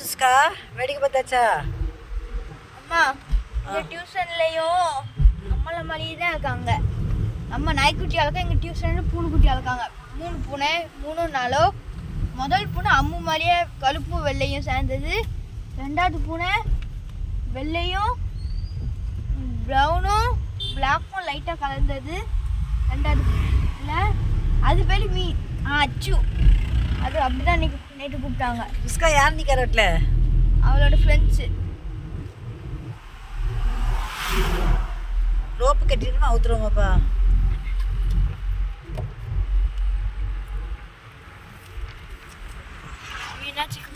சுஸ்கா வேடிக்கை பார்த்தாச்சா? அம்மா இந்த டியூஷன்லயும் நம்மள மாதிரியே தான் இருக்காங்க. நம்ம நாய்க்குட்டி அளக்க எங்க டியூஷன்ல பூனைக்குட்டி அளக்காங்க மூணு பூனை மூணு நாளும் முதல் பூனை அம்மு மாதிரியே கருப்பு வெள்ளையும் சேர்ந்தது. ரெண்டாவது பூனை வெள்ளையும் ப்ரௌனும் பிளாக்கும் லைட்டாக கலந்தது. ரெண்டாவது பூனை அது பேர் மீ ஆ அச்சு. அது அப்படிதான் இன்னைக்கு நேற்று கூப்பிட்டாங்க. சுஸ்கா யார் நீ கரோட்டில் அவளோட ஃப்ரெண்ட்ஸு ரோப்பு கட்டிடணுமா அவுத்துருவோமாப்பா. மீனாட்சிக்கு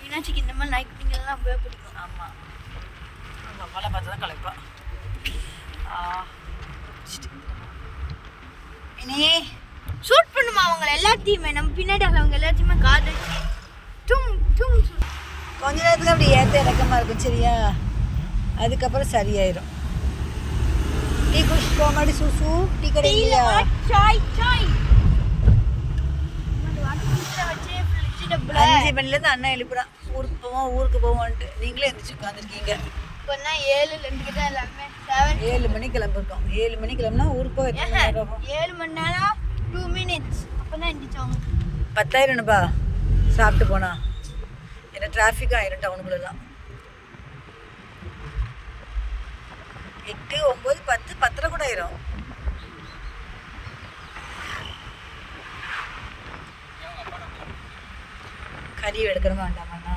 மீனாட்சிக்கு இந்த மாதிரி நாய்க்குட்டிங்கெல்லாம் ரொம்ப பிடிக்கும். ஆமாம் அம்மாலாம் பார்த்து தான் கலைப்பா. ஆ இனி அவங்க எல்லாத்தையுமே நம்ம பின்னாடி அவங்க எல்லாத்தையுமே காது டும் டும். கொஞ்ச நேரத்துக்கு அப்படி ஏற்ற இறக்கமாக இருக்கும் சரியா? அதுக்கப்புறம் சரியாயிரும். டீ குடிச்சு போக மாட்டி சூசு டீ கடை இல்லையா? சாய் சாய். அஞ்சு மணிலேருந்து அண்ணன் எழுப்புறான். ஊருக்கு போவோம் ஊருக்கு போவோன்ட்டு நீங்களே எந்திரிச்சு உட்காந்துருக்கீங்க. இப்போனா ஏழு ரெண்டுக்கு தான் எல்லாமே ஏழு மணி கிளம்பிருக்கோம். ஏழு மணி கிளம்புனா ஊருக்கு ஆகும்? ஏழு மணி நேரம். டூ மினிட்ஸ் அப்போ தான் எந்திரிச்சவங்க பத்தாயிரம்ப்பா சாப்பிட்டு போனா. ஏன்னா டிராஃபிக் ஆயிரும் டவுனுக்குள்ளலாம் எட்டு ஒம்பது பத்து பத்தரை கூட ஆயிரும். கறி எடுக்கணுமா வேண்டாமாண்ணா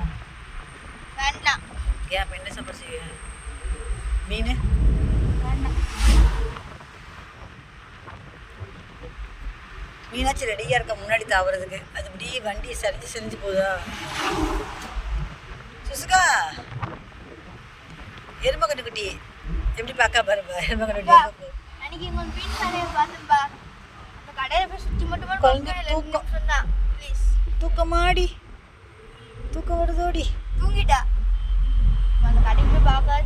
வேண்டாம். ஏன் அப்போ என்ன சாப்பாடு செய்ய? மீன்? வேண்டாம். மீனாட்சி ரெடியாக இருக்க முன்னாடி தாவறதுக்கு. அது இப்படி வண்டி சரிஞ்சு சரிஞ்சு போதா சுசுகா எருமை கட்டுக்குட்டி எப்படி பார்க்க பாருப்பா எருமை அப்பா, கட்டுக்குட்டி அன்னைக்கு உங்க மீன் கடையை பார்த்தேன்பா. அந்த கடையில போய் சுத்தி மட்டும் குழந்தை தூக்கம். தான் ப்ளீஸ் தூக்கமாடி. தூக்கம் வருதோடி. தூங்கிட்டா. அந்த கடைக்கு போய் பார்க்காத